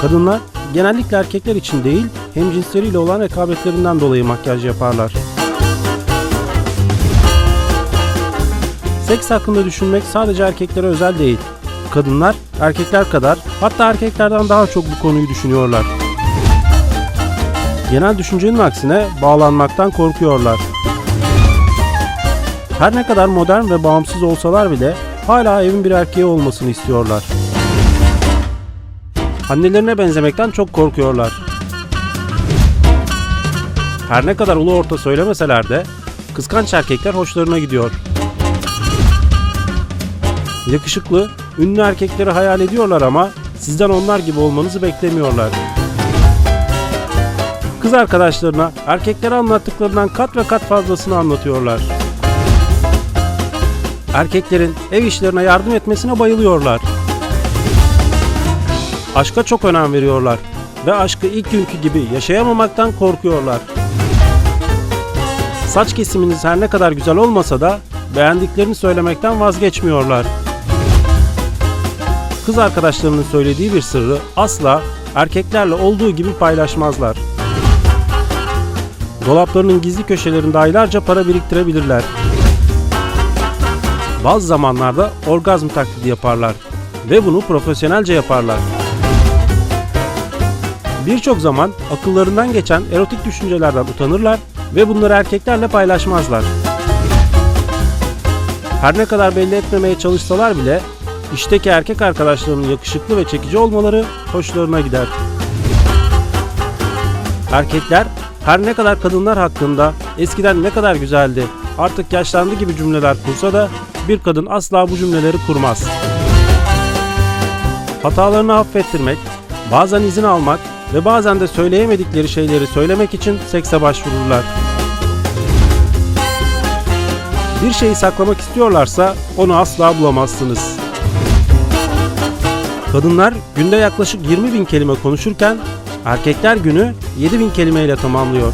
Kadınlar genellikle erkekler için değil, hemcinsleriyle olan rekabetlerinden dolayı makyaj yaparlar. Seks hakkında düşünmek sadece erkeklere özel değil. Kadınlar erkekler kadar hatta erkeklerden daha çok bu konuyu düşünüyorlar. Genel düşüncenin aksine bağlanmaktan korkuyorlar. Her ne kadar modern ve bağımsız olsalar bile hala evin bir erkeği olmasını istiyorlar. Annelerine benzemekten çok korkuyorlar. Her ne kadar ulu orta söylemeseler de kıskanç erkekler hoşlarına gidiyor. Yakışıklı, ünlü erkekleri hayal ediyorlar ama sizden onlar gibi olmanızı beklemiyorlar. Kız arkadaşlarına erkeklere anlattıklarından kat ve kat fazlasını anlatıyorlar. Erkeklerin ev işlerine yardım etmesine bayılıyorlar. Aşka çok önem veriyorlar ve aşkı ilk günkü gibi yaşayamamaktan korkuyorlar. Saç kesiminiz her ne kadar güzel olmasa da beğendiklerini söylemekten vazgeçmiyorlar. Kız arkadaşlarının söylediği bir sırrı asla erkeklerle olduğu gibi paylaşmazlar. Dolaplarının gizli köşelerinde aylarca para biriktirebilirler. Bazı zamanlarda orgazm taklidi yaparlar ve bunu profesyonelce yaparlar. Birçok zaman akıllarından geçen erotik düşüncelerden utanırlar ve bunları erkeklerle paylaşmazlar. Her ne kadar belli etmemeye çalışsalar bile işteki erkek arkadaşlarının yakışıklı ve çekici olmaları hoşlarına gider. Erkekler her ne kadar kadınlar hakkında eskiden ne kadar güzeldi, artık yaşlandı gibi cümleler kursa da bir kadın asla bu cümleleri kurmaz. Hatalarını affettirmek, bazen izin almak ve bazen de söyleyemedikleri şeyleri söylemek için sekse başvururlar. Bir şeyi saklamak istiyorlarsa onu asla bulamazsınız. Kadınlar günde yaklaşık 20 bin kelime konuşurken erkekler günü 7 bin kelimeyle tamamlıyor.